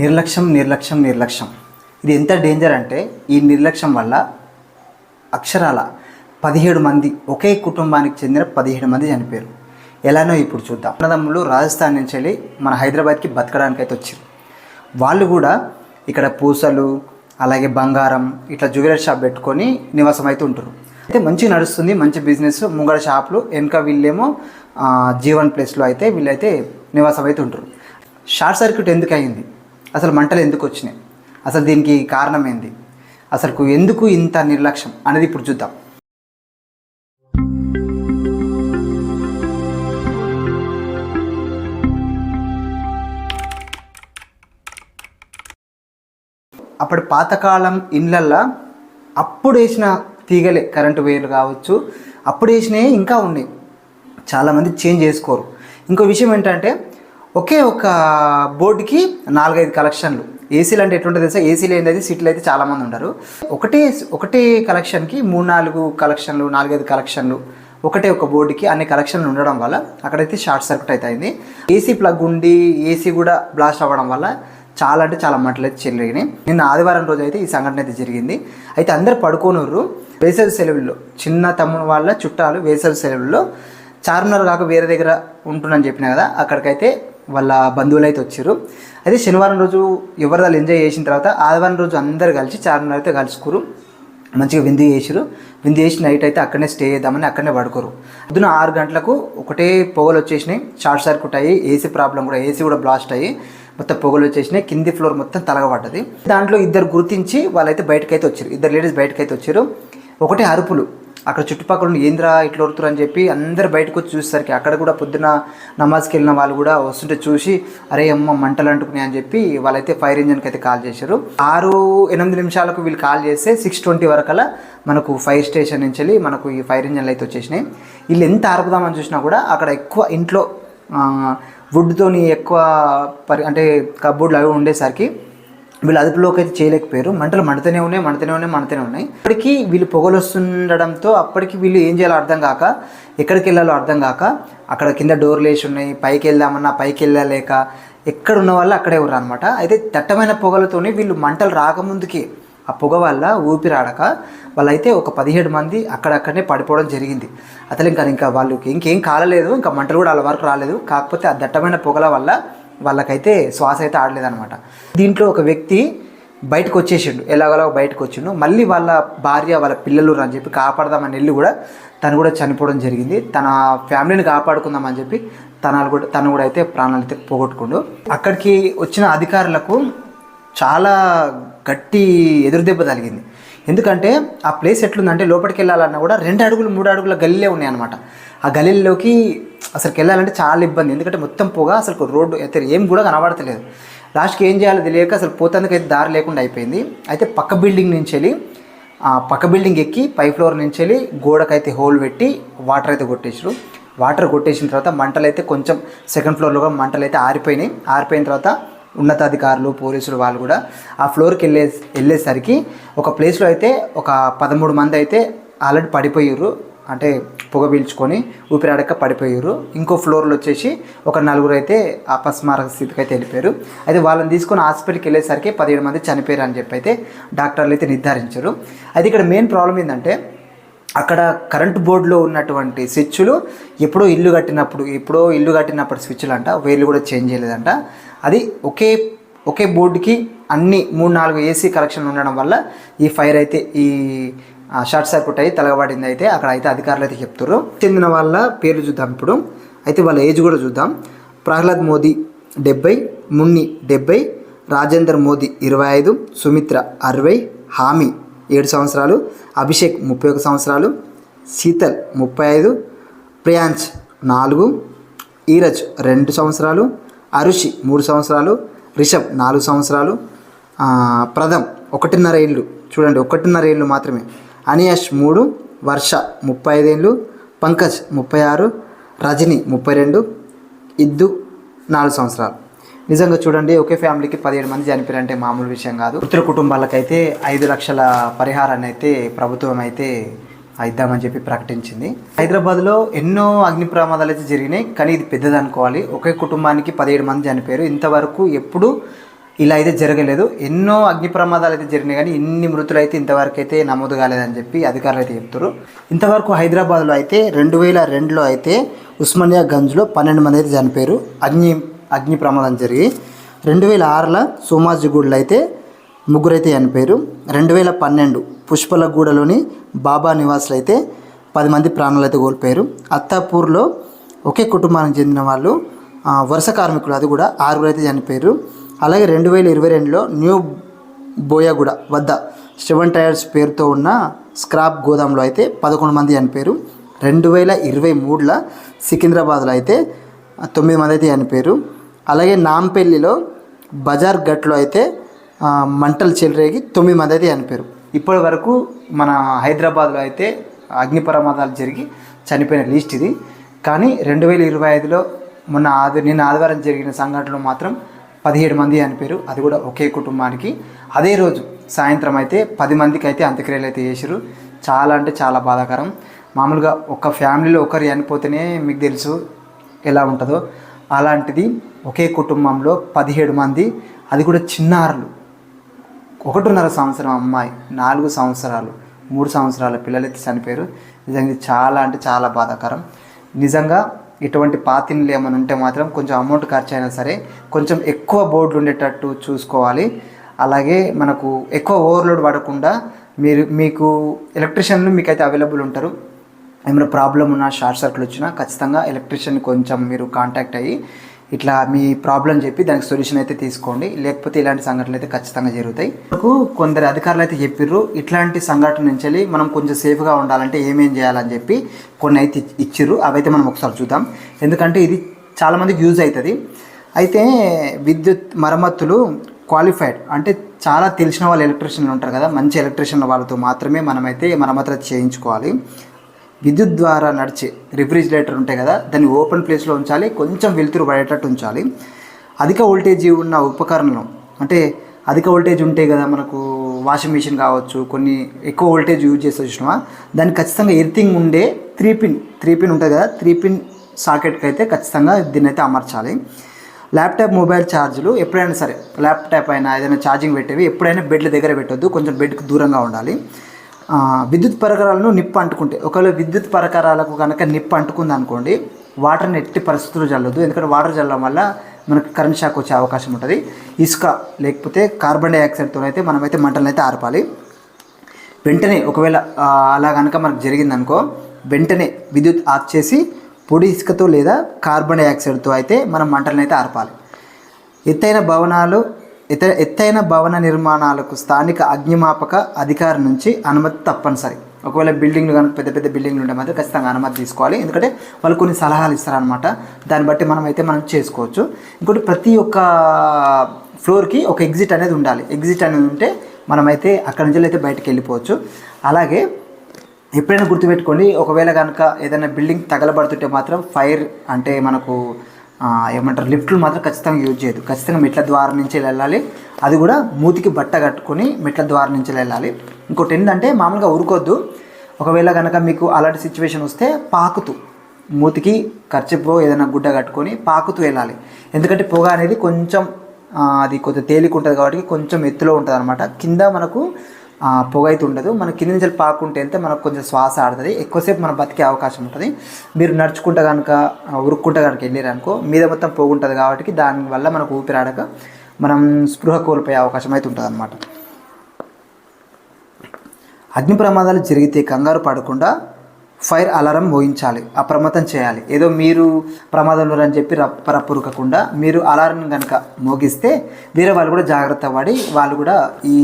నిర్లక్ష్యం నిర్లక్ష్యం నిర్లక్ష్యం. ఇది ఎంత డేంజర్ అంటే ఈ నిర్లక్ష్యం వల్ల అక్షరాల పదిహేడు మంది ఒకే కుటుంబానికి చెందిన పదిహేడు మంది చనిపోయారు. ఎలానో ఇప్పుడు చూద్దాం. అన్నదమ్ములు రాజస్థాన్ నుంచి వెళ్ళి మన హైదరాబాద్కి బతకడానికి అయితే వచ్చారు. వాళ్ళు కూడా ఇక్కడ పూసలు అలాగే బంగారం ఇట్లా జ్యువెలరీ షాప్ పెట్టుకొని నివాసం అయితే ఉంటారు అయితే మంచి నడుస్తుంది మంచి బిజినెస్ ముంగడ షాపులు వెనక వీళ్ళేమో జీవన్ ప్లేస్లో అయితే వీళ్ళైతే నివాసం అయితే ఉంటారు షార్ట్ సర్క్యూట్ ఎందుకు అయింది? అసలు మంటలు ఎందుకు వచ్చినాయి? అసలు దీనికి కారణం ఏంది? అసలు ఎందుకు ఇంత నిర్లక్ష్యం? అనేది ఇప్పుడు చూద్దాం. అప్పుడు పాతకాలం ఇండ్లల్లో అప్పుడు వేసిన తీగలే కరెంటు వైర్లు కావచ్చు అప్పుడు వేసినవి ఇంకా ఉన్నాయి. చాలామంది చేంజ్ చేసుకోరు. ఇంకో విషయం ఏంటంటే ఒకే ఒక బోర్డుకి నాలుగైదు కలెక్షన్లు. ఏసీలు అంటే ఎట్లుంటుంది తెలుసా? ఏసీలు ఏంటది సీట్లు అయితే చాలామంది ఉంటారు. ఒకటే ఒకటే కలెక్షన్కి మూడు నాలుగు కలెక్షన్లు నాలుగైదు కలెక్షన్లు ఒకటే ఒక బోర్డుకి అన్ని కలెక్షన్లు ఉండడం వల్ల అక్కడైతే షార్ట్ సర్క్యూట్ అయితే అయింది ఏసీ ప్లగ్ ఉండి ఏసీ కూడా బ్లాస్ట్ అవ్వడం వల్ల చాలా అంటే చాలా మంటలు అయితే చెల్లిగినాయి. నిన్న ఆదివారం రోజు అయితే ఈ సంఘటన అయితే జరిగింది. అయితే అందరు పడుకోనుర్రు. వేసవి సెలవుల్లో చిన్న తమ్ముడు వాళ్ళ చుట్టాలు వేసవి సెలవుల్లో చార్మినార్ కాక వేరే దగ్గర ఉంటున్నాను చెప్పిన కదా అక్కడికైతే వాళ్ళ బంధువులు అయితే వచ్చారు. అయితే శనివారం రోజు ఎవరు వాళ్ళు ఎంజాయ్ చేసిన తర్వాత ఆదివారం రోజు అందరు కలిసి చార్మినార్ అయితే కలుసుకురు. మంచిగా విందు చేసిరు. విందు చేసి నైట్ అయితే అక్కడనే స్టే చేద్దామని అక్కడనే పడుకోరు. పొద్దున ఆరు గంటలకు ఒకటే పొగలు వచ్చేసినాయి. షార్ట్ సర్క్యూట్ అయ్యి ఏసీ ప్రాబ్లం కూడా ఏసీ కూడా బ్లాస్ట్ అయ్యి మొత్తం పొగలు వచ్చేసినాయి. కింది ఫ్లోర్ మొత్తం తలగబడ్డది. దాంట్లో ఇద్దరు గుర్తించి వాళ్ళైతే బయటకైతే వచ్చారు. ఇద్దరు లేడీస్ బయటకైతే వచ్చారు. ఒకటే అరుపులు. అక్కడ చుట్టుపక్కల ఉన్న ఏంద్రా ఇట్లా వరుతురు అని చెప్పి అందరు బయటకు వచ్చి చూసేసరికి అక్కడ కూడా పొద్దున నమాజ్కి వెళ్ళిన వాళ్ళు కూడా వస్తుంటే చూసి అరే అమ్మ మంటలు అంటుకున్నాయి అని చెప్పి వాళ్ళైతే ఫైర్ ఇంజన్కి అయితే కాల్ చేశారు. ఆరు ఎనిమిది నిమిషాలకు వీళ్ళు కాల్ చేస్తే సిక్స్ ట్వంటీ వరకల్లా మనకు ఫైర్ స్టేషన్ నుంచి వెళ్ళి మనకు ఈ ఫైర్ ఇంజన్లు అయితే వచ్చేసినాయి. వీళ్ళు ఎంత ఆర్పుదామని చూసినా కూడా అక్కడ ఎక్కువ ఇంట్లో వుడ్తోని ఎక్కువ పరి అంటే కబోర్డ్లు అవి ఉండేసరికి వీళ్ళు అదుపులోకి అయితే చేయలేకపోయారు. మంటలు మండుతూనే ఉన్నాయి మండుతూనే ఉన్నాయి మండుతూనే ఉన్నాయి. ఇప్పటికీ వీళ్ళు పొగలు వస్తుండడంతో అప్పటికి వీళ్ళు ఏం చేయాలో అర్థం కాక ఎక్కడికి వెళ్ళాలో అర్థం కాక అక్కడ కింద డోర్లు వేసి ఉన్నాయి పైకి వెళ్దామన్నా పైకి వెళ్ళలేక ఎక్కడ ఉన్న వాళ్ళు అక్కడే ఉన్నారు అనమాట అయితే దట్టమైన పొగలతోనే వీళ్ళు మంటలు రాకముందుకే ఆ పొగ వల్ల ఊపిరాడక వాళ్ళైతే ఒక పదిహేడు మంది అక్కడక్కడనే పడిపోవడం జరిగింది. అసలు ఇంకా ఇంకా వాళ్ళకి ఇంకేం కాలలేదు ఇంకా మంటలు కూడా వాళ్ళ వరకు రాలేదు. కాకపోతే ఆ దట్టమైన పొగల వల్ల వాళ్ళకైతే శ్వాస అయితే ఆడలేదనమాట దీంట్లో ఒక వ్యక్తి బయటకు వచ్చేసిండు ఎలాగోలా బయటకు వచ్చిండు మళ్ళీ వాళ్ళ భార్య వాళ్ళ పిల్లలు అని చెప్పి కాపాడదామని వెళ్ళి కూడా తను కూడా చనిపోవడం జరిగింది. తన ఫ్యామిలీని కాపాడుకుందామని చెప్పి తన కూడా తను కూడా అయితే ప్రాణాలు అయితే పోగొట్టుకుండు. అక్కడికి వచ్చిన అధికారులకు చాలా గట్టి ఎదురుదెబ్బ తగిలింది. ఎందుకంటే ఆ ప్లేస్ ఎట్లుందంటే లోపలికి వెళ్ళాలన్నా కూడా రెండు అడుగులు మూడు అడుగుల గల్లీలే ఉన్నాయన్నమాట. ఆ గల్లీలోకి అసలుకి వెళ్ళాలంటే చాలా ఇబ్బంది. ఎందుకంటే మొత్తం పొగ అసలు రోడ్డు అయితే ఏం కూడా కనబడతలేదు. లాస్ట్కి ఏం చేయాలో తెలియక అసలు పోతందుకు అయితే దారి లేకుండా అయిపోయింది. అయితే పక్క బిల్డింగ్ నుంచి వెళ్ళి ఆ పక్క బిల్డింగ్ ఎక్కి పై ఫ్లోర్ నుంచి వెళ్ళి గోడకైతే హోల్ పెట్టి వాటర్ అయితే కొట్టేసారు వాటర్ కొట్టేసిన తర్వాత మంటలు అయితే కొంచెం సెకండ్ ఫ్లోర్లో కూడా మంటలు అయితే ఆరిపోయినాయి. ఆరిపోయిన తర్వాత ఉన్నతాధికారులు పోలీసులు వాళ్ళు కూడా ఆ ఫ్లోర్కి వెళ్ళే వెళ్ళేసరికి ఒక ప్లేస్లో అయితే ఒక పదమూడు మంది అయితే ఆల్రెడీ పడిపోయారు. అంటే పొగ పీల్చుకొని ఊపిరాడక పడిపోయారు. ఇంకో ఫ్లోర్లో వచ్చేసి ఒక నలుగురు అయితే అపస్మారక స్థితికి అయితే వెళ్ళిపోయారు. అయితే వాళ్ళని తీసుకొని హాస్పిటల్కి వెళ్ళేసరికి పదిహేడు మంది చనిపోయారు అని చెప్పి అయితే డాక్టర్లు అయితే నిర్ధారించారు. అయితే ఇక్కడ మెయిన్ ప్రాబ్లం ఏంటంటే అక్కడ కరెంట్ బోర్డులో ఉన్నటువంటి స్విచ్లు ఎప్పుడో ఇల్లు కట్టినప్పుడు ఎప్పుడో ఇల్లు కట్టినప్పుడు స్విచ్లు అంట వేర్లు కూడా చేంజ్ చేయలేదంట. అది ఒకే ఒకే బోర్డుకి అన్ని మూడు నాలుగు ఏసీ కలెక్షన్లు ఉండడం వల్ల ఈ ఫైర్ అయితే ఈ షార్ట్ సర్క్యూట్ అయ్యి తలగబడింది అయితే అక్కడ అయితే అధికారులు అయితే చెప్తారు చెందిన వాళ్ళ పేర్లు చూద్దాం ఇప్పుడు. అయితే వాళ్ళ ఏజ్ కూడా చూద్దాం. ప్రహ్లాద్ మోదీ డెబ్బై మున్ని డెబ్బై రాజేందర్ మోదీ ఇరవై ఐదు సుమిత్ర అరవై హామీ ఏడు సంవత్సరాలు అభిషేక్ ముప్పై ఒక సంవత్సరాలు శీతల్ ముప్పై ఐదు ప్రియాంచ్ నాలుగు ఈరజ్ రెండు సంవత్సరాలు అరుషి మూడు సంవత్సరాలు రిషబ్ నాలుగు సంవత్సరాలు ప్రథమ్ ఒకటిన్నర ఏళ్ళు. చూడండి ఒకటిన్నర ఏళ్ళు మాత్రమే. అనియాష్ మూడు వర్ష ముప్పై ఐదేళ్ళు పంకజ్ ముప్పై ఆరు రజని ముప్పై రెండు ఇద్దు నాలుగు సంవత్సరాలు. నిజంగా చూడండి ఒకే ఫ్యామిలీకి పదిహేడు మంది చనిపోయారంటే మామూలు విషయం కాదు. ఉత్తర కుటుంబాలకైతే ఐదు లక్షల పరిహారాన్ని అయితే ప్రభుత్వం అయితే ఇద్దామని చెప్పి ప్రకటించింది. హైదరాబాద్లో ఎన్నో అగ్ని ప్రమాదాలు అయితే జరిగినాయి కానీ ఇది పెద్దది అనుకోవాలి. ఒకే కుటుంబానికి పదిహేడు మంది చనిపోయారు. ఇంతవరకు ఎప్పుడు ఇలా అయితే జరగలేదు. ఎన్నో అగ్ని ప్రమాదాలు అయితే జరిగినాయి కానీ ఇన్ని మృతులు అయితే ఇంతవరకు అయితే నమోదు కాలేదని చెప్పి అధికారులు అయితే చెప్తారు ఇంతవరకు హైదరాబాద్లో అయితే రెండు వేల రెండులో అయితే ఉస్మానియా గంజ్లో పన్నెండు మంది అయితే చనిపోయారు. అగ్ని అగ్ని ప్రమాదం జరిగి రెండు వేల ఆరులో సోమాజిగూడలో అయితే ముగ్గురైతే చనిపోయారు. రెండు వేల పన్నెండు పుష్పలగూడలోని బాబా నివాసులు అయితే పది మంది ప్రాణాలు అయితే కోల్పోయారు. అత్తాపూర్లో ఒకే కుటుంబానికి చెందిన వాళ్ళు వరుస కార్మికులు అది కూడా ఆరుగురు అయితే చనిపోయారు. అలాగే రెండు వేల ఇరవై రెండులో న్యూ బోయగూడ వద్ద శివన్ టైర్స్ పేరుతో ఉన్న స్క్రాప్ గోదాంలో అయితే పదకొండు మంది చనిపోయారు. రెండు వేల ఇరవై మూడులో సికింద్రాబాద్లో అయితే తొమ్మిది మంది అయితే చనిపోయారు. అలాగే నాంపల్లిలో బజార్ గట్లో అయితే మంటలు చెలరేగి తొమ్మిది మంది అయితే చనిపోయారు. ఇప్పటి వరకు మన హైదరాబాద్లో అయితే అగ్ని ప్రమాదాలు జరిగి చనిపోయిన లిస్ట్ ఇది. కానీ రెండు వేల ఇరవై ఐదులో మొన్న ఆది నిన్న ఆదివారం జరిగిన సంఘటనలో మాత్రం పదిహేడు మంది చనిపోయారు అది కూడా ఒకే కుటుంబానికి. అదే రోజు సాయంత్రం అయితే పది మందికి అయితే అంత్యక్రియలు అయితే చేశారు చాలా అంటే చాలా బాధాకరం. మామూలుగా ఒక ఫ్యామిలీలో ఒకరు చనిపోతేనే మీకు తెలుసు ఎలా ఉంటుందో. అలాంటిది ఒకే కుటుంబంలో పదిహేడు మంది. అది కూడా చిన్నారులు. ఒకటిన్నర సంవత్సరం అమ్మాయి నాలుగు సంవత్సరాలు మూడు సంవత్సరాల అయితే చనిపోయారు. నిజంగా ఇది చాలా అంటే చాలా బాధాకరం. నిజంగా ఇటువంటి పాతిన్లు ఏమైనా ఉంటే మాత్రం కొంచెం అమౌంట్ ఖర్చు అయినా సరే కొంచెం ఎక్కువ బోర్డులు ఉండేటట్టు చూసుకోవాలి. అలాగే మనకు ఎక్కువ ఓవర్లోడ్ పడకుండా మీరు మీకు ఎలక్ట్రిషియన్లు మీకైతే అవైలబుల్ ఉంటారు. ఏమైనా ప్రాబ్లం ఉన్నా షార్ట్ సర్క్యూట్ వచ్చినా ఖచ్చితంగా ఎలక్ట్రిషియన్ కొంచెం మీరు కాంటాక్ట్ అయ్యి ఇట్లా మీ ప్రాబ్లం చెప్పి దానికి సొల్యూషన్ అయితే తీసుకోండి. లేకపోతే ఇలాంటి సంఘటనలు అయితే ఖచ్చితంగా జరుగుతాయి. మనకు కొందరు అధికారులు అయితే చెప్పిర్రు ఇట్లాంటి సంఘటన నుంచి వెళ్ళి మనం కొంచెం సేఫ్గా ఉండాలంటే ఏమేం చేయాలని చెప్పి కొన్ని అయితే ఇచ్చిర్రు. అవైతే మనం ఒకసారి చూద్దాం. ఎందుకంటే ఇది చాలామందికి యూజ్ అవుతుంది. అయితే విద్యుత్ మరమ్మతులు క్వాలిఫైడ్ అంటే చాలా తెలిసిన వాళ్ళు ఎలక్ట్రీషియన్లు ఉంటారు కదా మంచి ఎలక్ట్రీషియన్ వాళ్ళతో మాత్రమే మనమైతే మరమ్మతులు చేయించుకోవాలి. విద్యుత్ ద్వారా నడిచే రిఫ్రిజిరేటర్ ఉంటాయి కదా దాన్ని ఓపెన్ ప్లేస్లో ఉంచాలి కొంచెం వెలుతురు పడేటట్టు ఉంచాలి. అధిక వోల్టేజ్ ఉన్న ఉపకరణం అంటే అధిక వోల్టేజ్ ఉంటాయి కదా మనకు వాషింగ్ మిషన్ కావచ్చు కొన్ని ఎక్కువ వోల్టేజ్ యూజ్ చేస్తే చూసినామా దానికి ఖచ్చితంగా ఎర్థింగ్ ఉండే త్రీ పిన్ త్రీ పిన్ ఉంటుంది కదా త్రీ పిన్ సాకెట్కి అయితే ఖచ్చితంగా దీన్ని అయితే అమర్చాలి. ల్యాప్టాప్ మొబైల్ ఛార్జీలు ఎప్పుడైనా సరే ల్యాప్టాప్ అయినా ఏదైనా ఛార్జింగ్ పెట్టేవి ఎప్పుడైనా బెడ్ల దగ్గర పెట్టొద్దు కొంచెం బెడ్కి దూరంగా ఉండాలి. విద్యుత్ పరికరాలను నిప్పు అంటుకుంటే ఒకవేళ విద్యుత్ పరికరాలకు కనుక నిప్పు అంటుకుంది అనుకోండి వాటర్ని ఎట్టి పరిస్థితులు చల్లదు ఎందుకంటే వాటర్ చల్లడం వల్ల మనకు కరెంట్ షాక్ వచ్చే అవకాశం ఉంటుంది. ఇసుక లేకపోతే కార్బన్ డైఆక్సైడ్తో అయితే మనమైతే మంటలను అయితే ఆర్పాలి. వెంటనే ఒకవేళ అలా కనుక మనకు జరిగిందనుకో వెంటనే విద్యుత్ ఆఫ్ చేసి పొడి ఇసుకతో లేదా కార్బన్ డైఆక్సైడ్తో అయితే మనం మంటలను అయితే ఆర్పాలి. ఎత్తైన భవనాలు ఎత్త ఎత్తైన భవన నిర్మాణాలకు స్థానిక అగ్నిమాపక అధికారి నుంచి అనుమతి తప్పనిసరి. ఒకవేళ బిల్డింగ్లు కనుక పెద్ద పెద్ద బిల్డింగ్లు ఉంటే మాత్రం ఖచ్చితంగా అనుమతి తీసుకోవాలి. ఎందుకంటే వాళ్ళు కొన్ని సలహాలు ఇస్తారనమాట దాన్ని బట్టి మనం అయితే మనం చేసుకోవచ్చు. ఇంకోటి ప్రతి ఒక్క ఫ్లోర్కి ఒక ఎగ్జిట్ అనేది ఉండాలి. ఎగ్జిట్ అనేది ఉంటే మనమైతే అక్కడి నుంచి అయితే బయటకు వెళ్ళిపోవచ్చు. అలాగే ఎప్పుడైనా గుర్తుపెట్టుకోండి ఒకవేళ కనుక ఏదైనా బిల్డింగ్ తగలబడుతుంటే మాత్రం ఫైర్ అంటే మనకు ఏమంటారు లిఫ్ట్లు మాత్రం ఖచ్చితంగా యూజ్ చేయదు ఖచ్చితంగా మెట్ల ద్వారం నుంచి వెళ్ళాలి. అది కూడా మూతికి బట్ట కట్టుకొని మెట్ల ద్వారం నుంచి వెళ్ళాలి. ఇంకోటి ఏంటంటే మామూలుగా ఉరుకొద్దు ఒకవేళ కనుక మీకు అలాంటి సిచ్యువేషన్ వస్తే పాకుతూ మూతికి ఖర్చుపో ఏదైనా గుడ్డ కట్టుకొని పాకుతూ వెళ్ళాలి. ఎందుకంటే పొగ అనేది కొంచెం అది కొంచెం తేలిక ఉంటుంది కాబట్టి కొంచెం ఎత్తులో ఉంటుంది అనమాట కింద మనకు పొగ అయితే ఉండదు మన కింద నుంచి పాకుంటే వెళ్తే మనకు కొంచెం శ్వాస ఆడుతుంది. ఎక్కువసేపు మనం బతికే అవకాశం ఉంటుంది. మీరు నడుచుకుంటే కనుక ఉరుక్కుంటే కనుక వెళ్ళారనుకో మీద మొత్తం పోగుంటుంది కాబట్టి దానివల్ల మనకు ఊపిరాడక మనం స్పృహ కోల్పోయే అవకాశం అయితే ఉంటుంది అనమాట అగ్ని ప్రమాదాలు జరిగితే కంగారు పడకుండా ఫైర్ అలారం మోగించాలి అప్రమత్తం చేయాలి. ఏదో మీరు ప్రమాదంలో అని చెప్పి రప్పరప్పురుకకుండా మీరు అలారం కనుక మోగిస్తే వేరే వాళ్ళు కూడా జాగ్రత్త పడి వాళ్ళు కూడా ఈ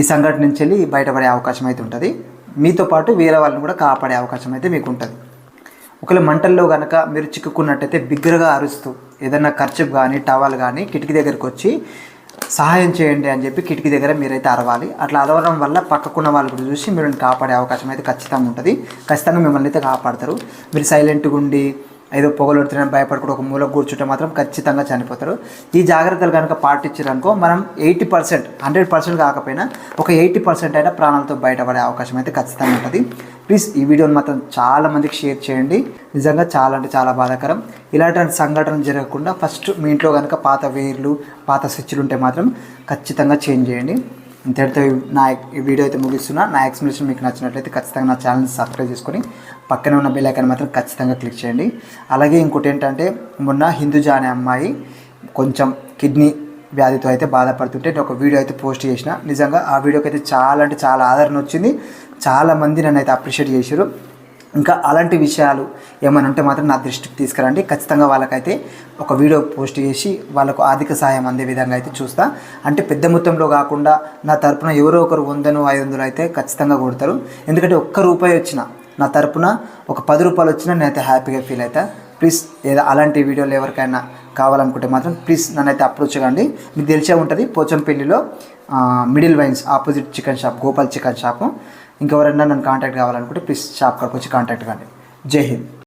ఈ సంఘటన నుంచి వెళ్ళి బయటపడే అవకాశం అయితే ఉంటుంది. మీతో పాటు వేరే వాళ్ళని కూడా కాపాడే అవకాశం అయితే మీకు ఉంటుంది. ఒకవేళ మంటల్లో కనుక మీరు చిక్కుకున్నట్టయితే బిగ్గరగా అరుస్తూ ఏదైనా ఖర్చు కానీ టవల్ కానీ కిటికీ దగ్గరికి వచ్చి సహాయం చేయండి అని చెప్పి కిటికీ దగ్గర మీరైతే అరవాలి. అట్లా అరవడం వల్ల పక్కకున్న వాళ్ళు కూడా చూసి మిమ్మల్ని కాపాడే అవకాశం అయితే ఖచ్చితంగా ఉంటుంది. ఖచ్చితంగా మిమ్మల్ని అయితే కాపాడతారు. మీరు సైలెంట్గా ఉండి ఏదో పొగలొడుతున్నాను భయపడకుండా ఒక మూల కూర్చుంటే మాత్రం ఖచ్చితంగా చనిపోతారు. ఈ జాగ్రత్తలు కనుక పాటించారనుకో మనం ఎయిటీ పర్సెంట్ హండ్రెడ్ పర్సెంట్ కాకపోయినా ఒక ఎయిటీ పర్సెంట్ అయినా ప్రాణాలతో బయటపడే అవకాశం అయితే ఖచ్చితంగా ఉంటుంది. ప్లీజ్ ఈ వీడియోని మాత్రం చాలా మందికి షేర్ చేయండి. నిజంగా చాలా అంటే చాలా బాధాకరం. ఇలాంటి సంఘటన జరగకుండా ఫస్ట్ మీ ఇంట్లో కనుక పాత వేర్లు పాత స్విచ్లు ఉంటే మాత్రం ఖచ్చితంగా చేంజ్ చేయండి. ఇంతటితో నా ఈ వీడియో అయితే ముగిస్తున్నా. నా ఎక్స్ప్లెనేషన్ మీకు నచ్చినట్లయితే ఖచ్చితంగా నా ఛానల్ని సబ్స్క్రైబ్ చేసుకొని పక్కనే ఉన్న బెల్ ఐకాన్ మాత్రం ఖచ్చితంగా క్లిక్ చేయండి. అలాగే ఇంకోటి ఏంటంటే మొన్న హిందూజా అనే అమ్మాయి కొంచెం కిడ్నీ వ్యాధితో అయితే బాధపడుతుంటే నేను ఒక వీడియో అయితే పోస్ట్ చేసిన. నిజంగా ఆ వీడియోకి అయితే చాలా అంటే చాలా ఆదరణ వచ్చింది. చాలామంది నన్ను అయితే అప్రిషియేట్ చేశారు ఇంకా అలాంటి విషయాలు ఏమైనా ఉంటే మాత్రం నా దృష్టికి తీసుకురండి. ఖచ్చితంగా వాళ్ళకైతే ఒక వీడియో పోస్ట్ చేసి వాళ్ళకు ఆర్థిక సహాయం అందే విధంగా అయితే చూస్తా. అంటే పెద్ద మొత్తంలో కాకుండా నా తరపున ఎవరో ఒకరు వందను ఐదు వందలు అయితే ఖచ్చితంగా కొడతారు. ఎందుకంటే ఒక్క రూపాయి వచ్చిన నా తరపున ఒక పది రూపాయలు వచ్చినా నేనైతే హ్యాపీగా ఫీల్ అవుతా ప్లీజ్ ఏదో అలాంటి వీడియోలు ఎవరికైనా కావాలనుకుంటే మాత్రం ప్లీజ్ నన్నైతే అప్రోచ్ కండి మీకు తెలిసే ఉంటుంది పోచంపల్లిలో middle wines opposite chicken shop Gopal chicken shop. ఇంకెవరైనా నన్ను కాంటాక్ట్ కావాలనుకుంటే ప్లీజ్ షాప్ కాడికి వచ్చి కాంటాక్ట్ కండి. జై హింద్.